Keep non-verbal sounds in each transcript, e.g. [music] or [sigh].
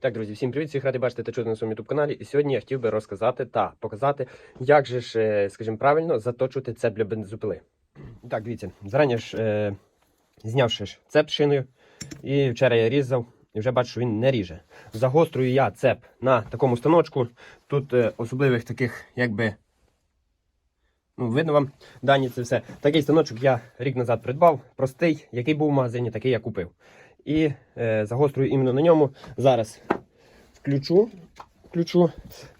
Так, друзі, всім привіт! Всіх радий бачити та чути на своєму youtube каналі. І сьогодні я хотів би розказати та показати, як же ж, е, скажімо, правильно заточувати цеп для бензопили. Так, дивіться, зарані ж е, знявши ж цеп шиною, і вчора я різав, і вже бачу, що він не ріже. Загострюю я цеп на такому станочку. Тут е, особливих таких, якби. Ну, видно вам дані це все. Такий станочок я рік назад придбав, простий, який був в магазині, такий я купив. І е, загострюю іменно на ньому. Зараз включу. включу.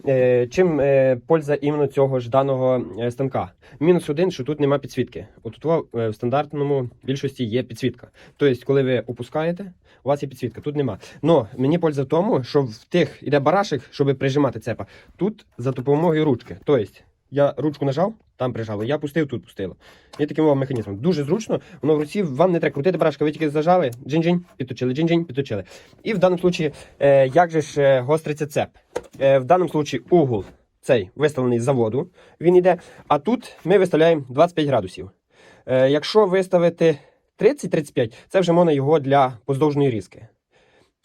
Е, чим е, польза іменно цього ж даного е, станка? Мінус один, що тут нема підсвітки. От тут е, в стандартному більшості є підсвітка. Тобто, коли ви опускаєте, у вас є підсвітка, тут нема. Но мені польза в тому, що в тих іде барашек, щоб прижимати цепа. Тут за допомогою ручки. Тобто, я ручку нажав, там прижало, я пустив, тут пустило. І таким механізмом. Дуже зручно, воно в руці, вам не треба крутити барашка, ви тільки зажали, джинь-джинь, підточили, джинь-джинь, підточили. І в даному случаї, е, як же ж е, гостриться цеп? Е, в даному случаї угол цей виставлений з заводу, він йде, а тут ми виставляємо 25 градусів. Якщо виставити 30-35, це вже можна його для поздовжної різки.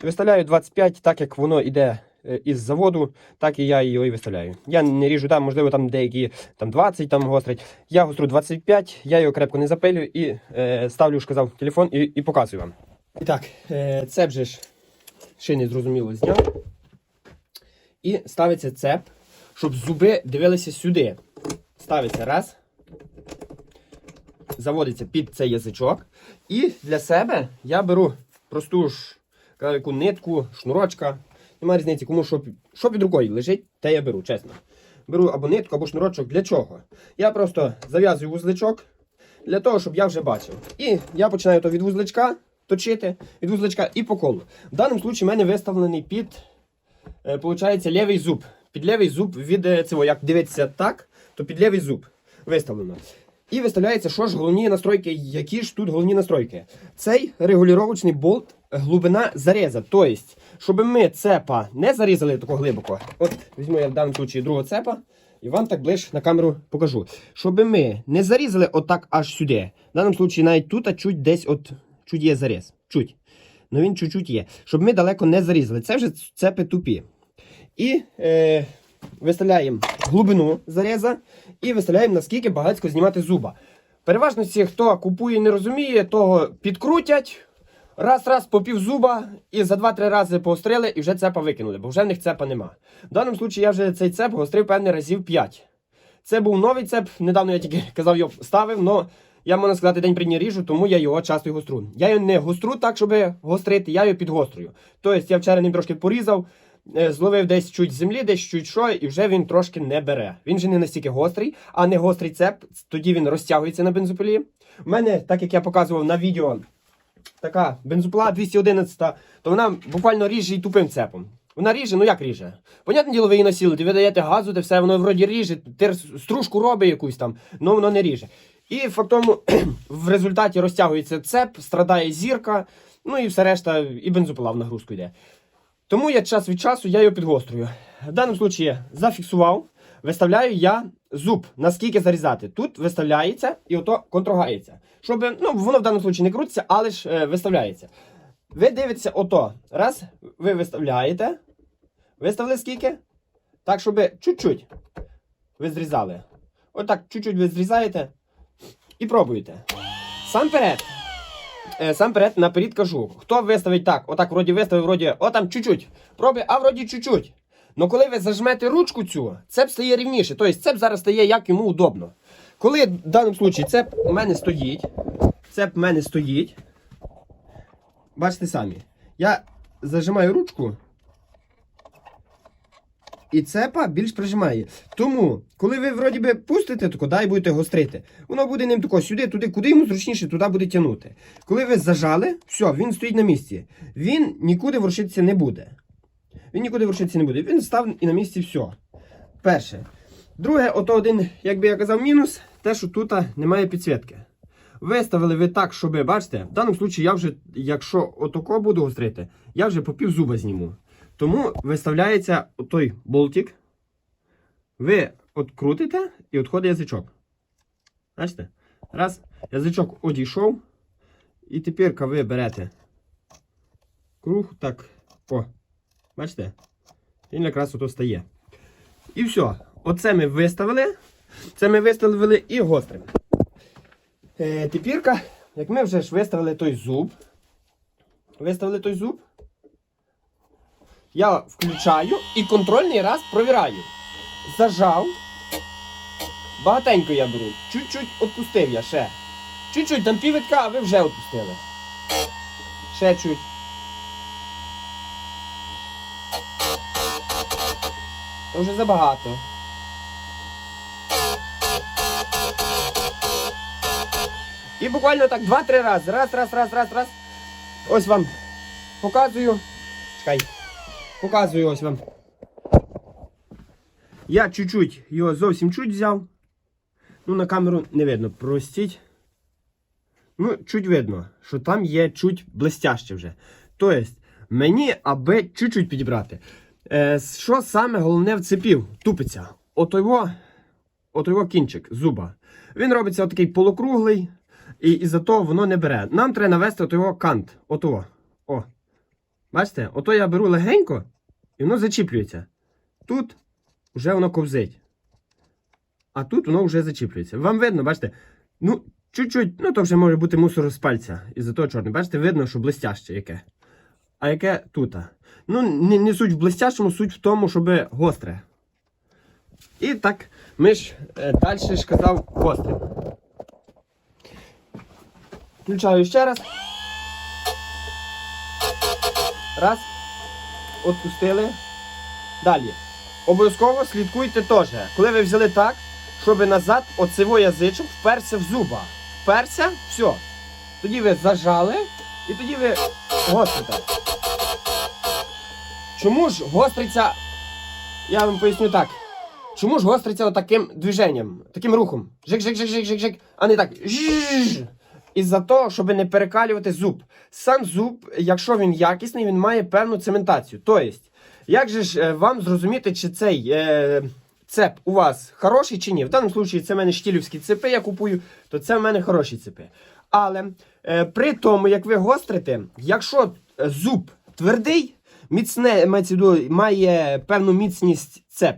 Виставляю 25, так як воно йде із заводу, так і я і виставляю. Я не ріжу там, можливо, там деякі там 20 там гострить. Я гострю 25, я його крепко не запилюю і е, ставлю, ж телефон і, і показую вам. І так, е, цеп же ж шини зрозуміло зняв. І ставиться цеп, щоб зуби дивилися сюди. Ставиться раз. Заводиться під цей язичок. І для себе я беру просту ж яку нитку, шнурочка. Немає різниці, кому що, що під рукою лежить, те я беру, чесно. Беру або нитку, або шнурочок. Для чого? Я просто зав'язую вузличок для того, щоб я вже бачив. І я починаю то від вузличка точити, від вузличка і по колу. В даному випадку в мене виставлений під, е, лівий зуб. Під лівий зуб від е, цього, як дивитися так, то під лівий зуб виставлено. І виставляється, що ж головні настройки, які ж тут головні настройки. Цей регулювачний болт глибина заріза. Тобто, щоб ми цепа не зарізали тако глибоко. От візьму я в даному випадку другого цепа і вам так ближче на камеру покажу. Щоб ми не зарізали отак аж сюди. В даному випадку навіть тут а чуть десь от чуть є заріз. Чуть. Ну він чуть-чуть є. Щоб ми далеко не зарізали. Це вже цепи тупі. І е, виставляємо глибину заріза і виставляємо, наскільки багатько знімати зуба. Переважно всі, хто купує і не розуміє, того підкрутять. Раз-раз по пів зуба і за 2-3 рази поострили і вже цепа викинули, бо вже в них цепа нема. В даному випадку я вже цей цеп гострив певне разів 5. Це був новий цеп, недавно я тільки [laughs] казав, його ставив, але я можна сказати, день при дні ріжу, тому я його часто гостру. Я його не гостру так, щоб гострити, я його підгострую. Тобто я вчора ним трошки порізав, е, зловив десь чуть землі, десь чуть що, і вже він трошки не бере. Він же не настільки гострий, а не гострий цеп, тоді він розтягується на бензопилі. У мене, так як я показував на відео, така бензопила 211, то вона буквально ріже і тупим цепом. Вона ріже, ну як ріже? Понятне діло, ви її насілите, ви даєте газу, де все, воно вроді ріже, тир стружку робить якусь там, але воно не ріже. І фактом [clears throat] в результаті розтягується цеп, страдає зірка, ну і все решта, і бензопила в нагрузку йде. Тому я час від часу я його підгострюю. В даному випадку зафіксував, виставляю я зуб, наскільки зарізати. Тут виставляється і ото контрогається. Щоб, ну, воно в даному випадку не крутиться, але ж е, виставляється. Ви дивитеся ото. Раз, ви виставляєте. Виставили скільки? Так, щоб чуть-чуть ви зрізали. Отак, чуть-чуть ви зрізаєте і пробуєте. Сам перед. Е, сам перед наперед кажу. Хто виставить так, отак вроді виставив, вроді, о там чуть-чуть. Пробує, а вроді чуть-чуть. Ну коли ви зажмете ручку цю, цеп стає рівніше. Тобто цеп зараз стає як йому удобно. Коли в даному випадку цеп у мене стоїть, цеп у мене стоїть. Бачите самі. Я зажимаю ручку. І цепа більш прижимає. Тому, коли ви вроді би пустите, то куди будете гострити, воно буде ним тако сюди, туди, куди йому зручніше, туди буде тягнути. Коли ви зажали, все, він стоїть на місці. Він нікуди ворушитися не буде. Він нікуди ворушитися не буде. Він став і на місці все. Перше. Друге, ото один, як би я казав, мінус, те, що тут немає підсвітки. Виставили ви так, щоб, бачите, в даному випадку я вже, якщо отако буду гострити, я вже по зуба зніму. Тому виставляється той болтик. Ви открутите і відходить язичок. Бачите? Раз, язичок одійшов. І тепер ви берете круг, так, о. Бачите? Він якраз ото стає. І все. Оце ми виставили. Це ми виставили і гострим. Е, тепірка, як ми вже ж виставили той зуб. Виставили той зуб. Я включаю і контрольний раз провіраю. Зажав. Багатенько я беру. Чуть-чуть відпустив я ще. Чуть-чуть, там піввитка, а ви вже відпустили. Ще чуть. Це вже забагато. І буквально так два-три рази. Раз, раз, раз, раз, раз. Ось вам показую. Чекай. Показую ось вам. Я чуть-чуть його зовсім чуть взяв. Ну, на камеру не видно. Простіть. Ну, чуть видно, що там є чуть блестяще вже. Тобто, мені аби чуть-чуть підібрати. Е, що саме головне в цепів? Тупиться. Ото його, кінчик зуба. Він робиться отакий полукруглий, і із-за того воно не бере. Нам треба навести його кант. Ото. О. Бачите? Ото я беру легенько, і воно зачіплюється. Тут вже воно ковзить. А тут воно вже зачіплюється. Вам видно, бачите? Ну, чуть-чуть, ну то вже може бути мусор з пальця. Із-за того чорне. Бачите, видно, що блестяще яке. А яке тут? Ну, не, не суть в блестящому, суть в тому, щоб гостре. І так, ми ж е, далі ж казав гострим. Включаю ще раз. Раз. Отпустили. Далі. Обов'язково слідкуйте теж. Коли ви взяли так, щоб назад оцево язичок вперся в зуба. Вперся, все. Тоді ви зажали і тоді ви гострите. Чому ж гостриться? Я вам поясню так. Чому ж гостриться таким движенням, таким рухом? Жик-жик-жик-жик-жик-жик, а не так. Жжж. Із-за того, щоб не перекалювати зуб. Сам зуб, якщо він якісний, він має певну цементацію. Тобто, як же ж е, вам зрозуміти, чи цей е, цеп у вас хороший чи ні? В даному випадку це в мене штілівські цепи, я купую, то це в мене хороші цепи. Але е, при тому, як ви гострите, якщо е, зуб твердий, міцне, має певну міцність цеп,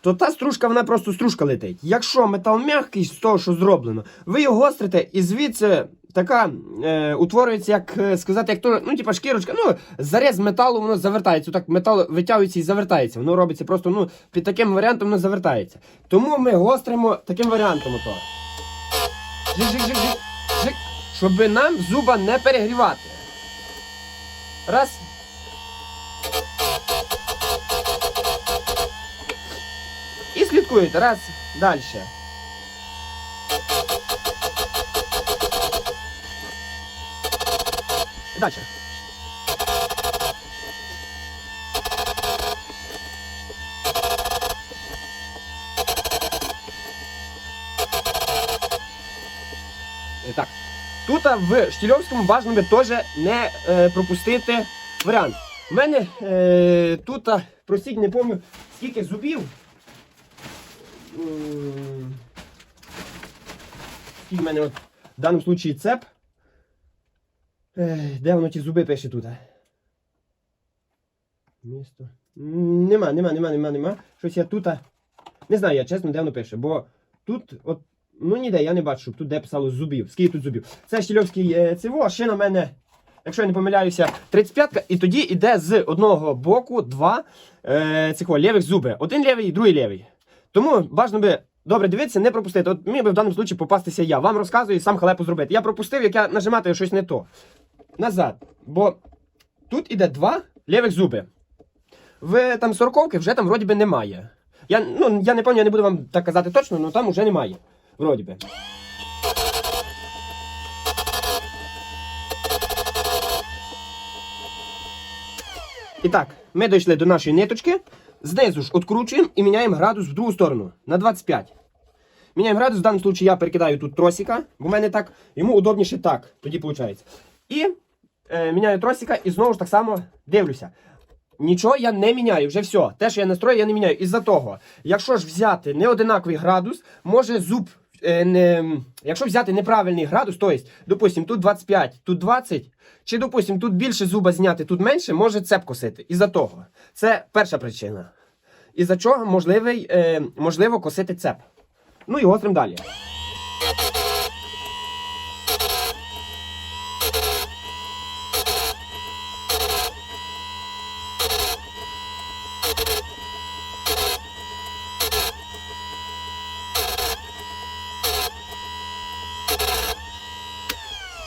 то та стружка, вона просто стружка летить. Якщо метал м'який з того, що зроблено, ви його гострите і звідси така е, утворюється, як е, сказати, як то, ну, типа шкірочка, ну, зарез металу, воно завертається. Так метал витягується і завертається. Воно робиться просто ну, під таким варіантом воно завертається. Тому ми гостримо таким варіантом. Жик-жик-жик-жик. Щоб нам зуба не перегрівати. Раз. І слідкуєте. Раз. Далі. Далі. Так. Тут в Штільовському важливо теж не е, пропустити варіант. У мене е, тут, простіть, не пам'ятаю, скільки зубів. Скільки в мене от, в даному випадку цеп. Е, де воно ті зуби пише тут? Місто. Нема, нема, нема, нема, нема. Щось я тут. Не знаю, я чесно, де воно пише. Бо тут, от, ну ніде я не бачу, щоб тут де писало зубів. Скільки тут зубів? Це щільовський е, циво, а ще на мене, якщо я не помиляюся, 35-ка, і тоді йде з одного боку два е, цих лівих зуби. Один лівий другий лівий. Тому бажано би добре дивитися, не пропустити. От мені би в даному випадку попастися я. Вам розказую сам халепу зробити. Я пропустив, як я нажимати щось не то. Назад. Бо тут іде два лівих зуби. В там сороковки вже там вроді би немає. Я, ну, я не пам'ятаю, я не буду вам так казати точно, але там вже немає. Вроді би. І так, ми дійшли до нашої ниточки. Знизу ж відкручуємо і міняємо градус в другу сторону на 25. Міняємо градус, в даному випадку я перекидаю тут тросика, бо в мене так, йому удобніше так, тоді виходить. І е, міняю тросика і знову ж так само дивлюся. Нічого я не міняю, вже все. Те, що я настрою, я не міняю. Із-за того, якщо ж взяти неодинаковий градус, може зуб не, якщо взяти неправильний градус, то есть, допустим, тут 25, тут 20, чи, допустим, тут більше зуба зняти, тут менше, може цеп косити. Із-за того. Це перша причина. Із-за чого можливий, е, можливо косити цеп. Ну і гострим далі.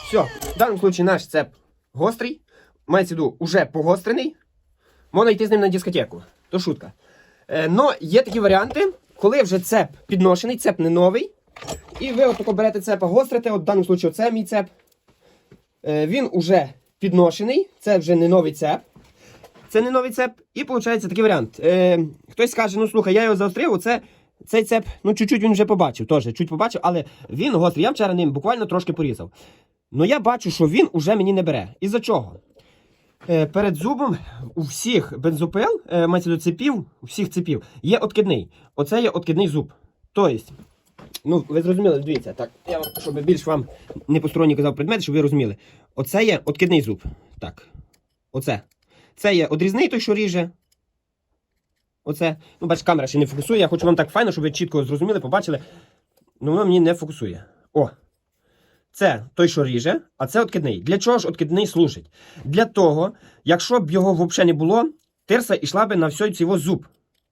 Все, в даному случае наш цеп гострий. Мається в виду, уже погострений. Можна йти з ним на дискотеку. То шутка. Е, но є такі варіанти, коли вже цеп підношений, цеп не новий. І ви отако берете цепа, гострите, от в даному случаю це мій цеп. Е, він уже підношений, це вже не новий цеп. Це не новий цеп. І виходить такий варіант. Е, хтось скаже, ну слухай, я його заострив, оце, цей цеп, ну чуть-чуть він вже побачив, теж, чуть побачив, але він гострий. Я вчора ним буквально трошки порізав. Ну я бачу, що він уже мені не бере. Із-за чого? Е, перед зубом у всіх бензопил, е, мається до цепів, у всіх цепів, є откидний. Оце є откидний зуб. Тобто, ну ви зрозуміли, дивіться, так, я, щоб більш вам не посторонній казав предмет, щоб ви розуміли. Оце є откидний зуб. Так. Оце. Це є одрізний той, що ріже. Оце. Ну, бач, камера ще не фокусує. Я хочу вам так файно, щоб ви чітко зрозуміли, побачили. Ну, воно мені не фокусує. О! Це той, що ріже, а це откидний. Для чого ж откидний служить? Для того, якщо б його взагалі не було, тирса йшла би на всій цього зуб.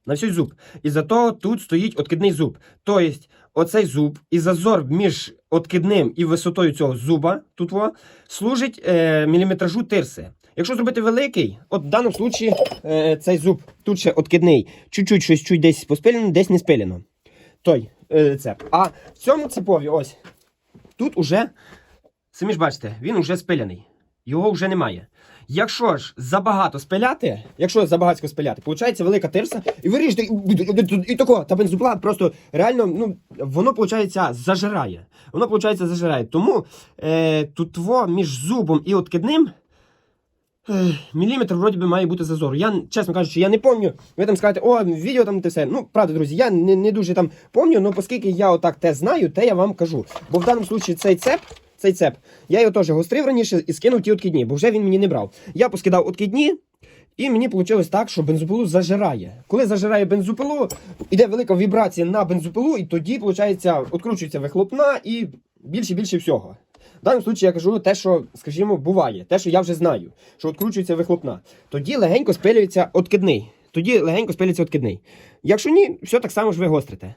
На всій зуб. І зато тут стоїть откидний зуб. Тобто, оцей зуб і зазор між откидним і висотою цього зуба тут во, служить е, міліметражу тирси. Якщо зробити великий, от в даному випадку е, цей зуб тут ще откидний, чуть-чуть щось чуть десь поспилено, десь не спилено. Той е, цеп. А в цьому цепові, ось, тут уже, самі ж бачите, він уже спиляний. Його вже немає. Якщо ж забагато спиляти, якщо забагато спиляти, виходить велика тирса, і ви ріжете, і, і тако, та бензопила просто реально, ну, воно, виходить, зажирає. Воно, виходить, зажирає. Тому е, тут між зубом і откидним міліметр вроді би має бути зазор. Я, чесно кажучи, я не пам'ятаю. Ви там скажете, о, відео там те все. Ну, правда, друзі, я не, не дуже там пам'ятаю, але оскільки я отак те знаю, те я вам кажу. Бо в даному випадку цей цеп, цей цеп, я його теж гострив раніше і скинув ті откидні, бо вже він мені не брав. Я поскидав откидні, і мені вийшло так, що бензопилу зажирає. Коли зажирає бензопилу, йде велика вібрація на бензопилу, і тоді, виходить, відкручується вихлопна і більше більше всього. Даному випадку я кажу те, що, скажімо, буває, те, що я вже знаю, що відкручується вихлопна. Тоді легенько спилюється откидний. Тоді легенько спилюється откидний. Якщо ні, все так само ж ви гострите.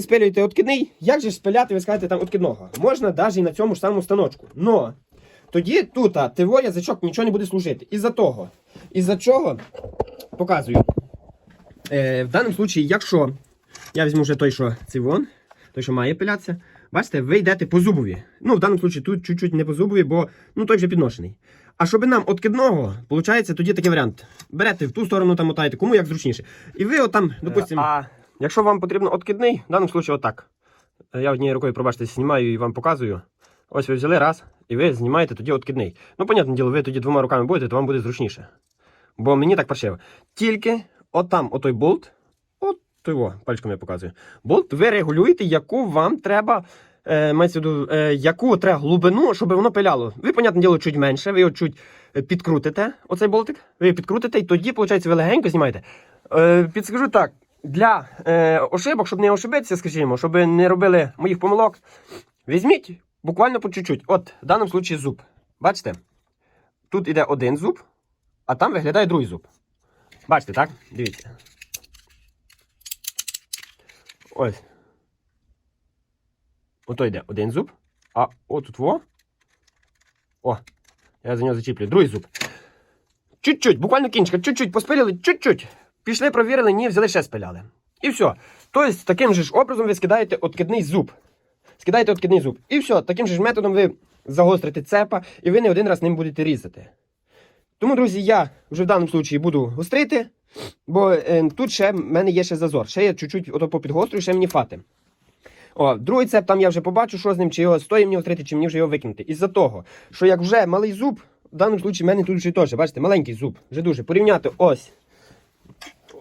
Спилюєте откидний, як же спиляти, ви скажете там откидного? Можна навіть і на цьому ж самому станочку. Но тоді тут ТВО язичок нічого не буде служити. Із-за того. Із-за чого показую. Е, в даному випадку, якщо я візьму вже той, що цей вон, той, що має пилятися, бачите, ви йдете по зубові. Ну, в даному випадку тут чуть-чуть не по зубові, бо ну, той вже підношений. А щоб нам откидного, виходить, тоді такий варіант. Берете в ту сторону там мотаєте, кому як зручніше. І ви отам, допустимо. А якщо вам потрібно откидний, в даному випадку отак. Я однією рукою, пробачте, знімаю і вам показую. Ось ви взяли раз, і ви знімаєте тоді откидний. Ну, понятне діло, ви тоді двома руками будете, то вам буде зручніше. Бо мені так паршиво. Тільки отам отой болт, от пальчиком я показую. Болт ви регулюєте, яку вам треба. Е, мається в е, яку треба глибину, щоб воно пиляло. Ви, понятне діло, чуть менше, ви його чуть е, підкрутите, оцей болтик, ви його підкрутите, і тоді, виходить, ви легенько знімаєте. Е, підскажу так, для е, ошибок, щоб не ошибитися, скажімо, щоб не робили моїх помилок, візьміть буквально по чуть-чуть. От, в даному випадку зуб. Бачите? Тут іде один зуб, а там виглядає другий зуб. Бачите, так? Дивіться. Ось. Ото йде один зуб, а отут во. О, я за нього зачіплю. Другий зуб. Чуть-чуть, буквально кінчика, чуть-чуть поспилили, чуть-чуть. Пішли, провірили, ні, взяли ще спиляли. І все. Тобто, таким же ж образом ви скидаєте откидний зуб. Скидаєте откидний зуб. І все, таким же ж методом ви загострите цепа, і ви не один раз ним будете різати. Тому, друзі, я вже в даному випадку буду гострити, бо е, тут ще в мене є ще зазор. Ще я чуть-чуть ото попідгострюю, ще мені фати. О, другий цеп там я вже побачу, що з ним, чи його стоїть мені гострити, чи мені вже його викинути. Із-за того, що як вже малий зуб, в даному випадку в мене тут вже теж, бачите, маленький зуб, вже дуже. Порівняти ось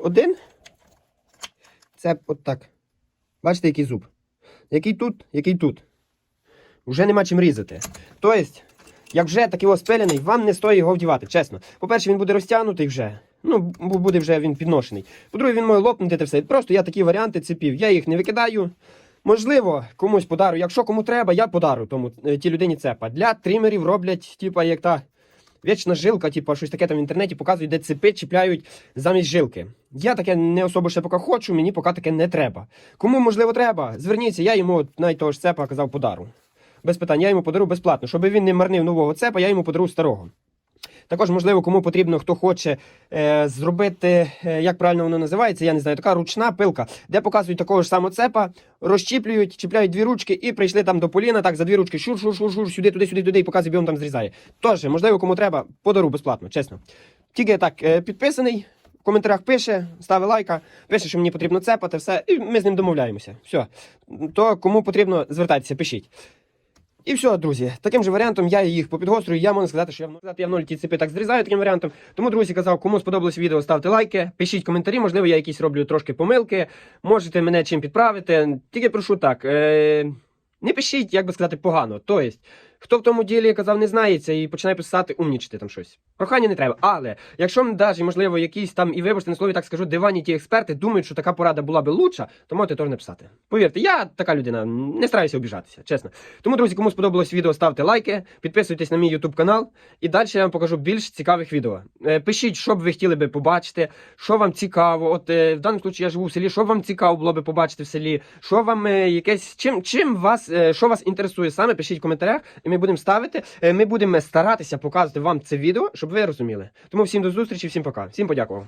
один. Цеп от. Бачите, який зуб. який тут, який тут. Вже нема чим різати. Тобто, як вже такий спилений, вам не стоїть його вдівати, чесно. По-перше, він буде розтягнутий вже. Ну, буде вже він підношений. По-друге, він може лопнути та все. Просто я такі варіанти цепів. Я їх не викидаю. Можливо, комусь подарю. Якщо кому треба, я подарю тому е, тій людині цепа. Для тримерів роблять, типа, як та вічна жилка, типа, щось таке там в інтернеті показують, де цепи чіпляють замість жилки. Я таке не особо ще поки хочу, мені поки таке не треба. Кому можливо треба, зверніться, я йому навіть того ж цепа казав подару. Без питань, я йому подару безплатно. Щоб він не марнив нового цепа, я йому подару старого. Також, можливо, кому потрібно, хто хоче е, зробити, е, як правильно воно називається, я не знаю, така ручна пилка, де показують такого ж самого цепа, розчіплюють, чіпляють дві ручки і прийшли там до поліна, так, за дві ручки, шур, шур, шур, шур, сюди, туди, сюди, туди, і показує, біом там зрізає. Тож, можливо, кому треба, подару безплатно, чесно. Тільки так, е, підписаний, в коментарях пише, ставить лайка, пише, що мені потрібно цепати, все, і ми з ним домовляємося. Все. То кому потрібно, звертайтеся, пишіть. І все, друзі, таким же варіантом я їх попідгострюю. Я можу сказати, що я в сказати, я в ті цепи так зрізаю таким варіантом. Тому, друзі, казав, кому сподобалось відео, ставте лайки, пишіть коментарі. Можливо, я якісь роблю трошки помилки. Можете мене чим підправити. Тільки прошу так. Е- не пишіть, як би сказати, погано. Тобто, хто в тому ділі казав, не знається і починає писати, умнічити там щось. Прохання не треба. Але якщо навіть, можливо, якісь там, і вибачте на слові, так скажу, дивані ті експерти думають, що така порада була би лучша, то можете теж написати. Повірте, я така людина, не стараюся обіжатися, чесно. Тому, друзі, кому сподобалось відео, ставте лайки, підписуйтесь на мій YouTube канал, і далі я вам покажу більш цікавих відео. Е, Пишіть, що б ви хотіли би побачити, що вам цікаво. От е, в даному випадку я живу в селі, що вам цікаво було би побачити в селі, що вам е, якесь чим, чим вас, що вас інтересує саме, пишіть в коментарях, і ми будемо ставити. Е, Ми будемо старатися показувати вам це відео, щоб ви розуміли. Тому всім до зустрічі, всім пока. Всім подякував.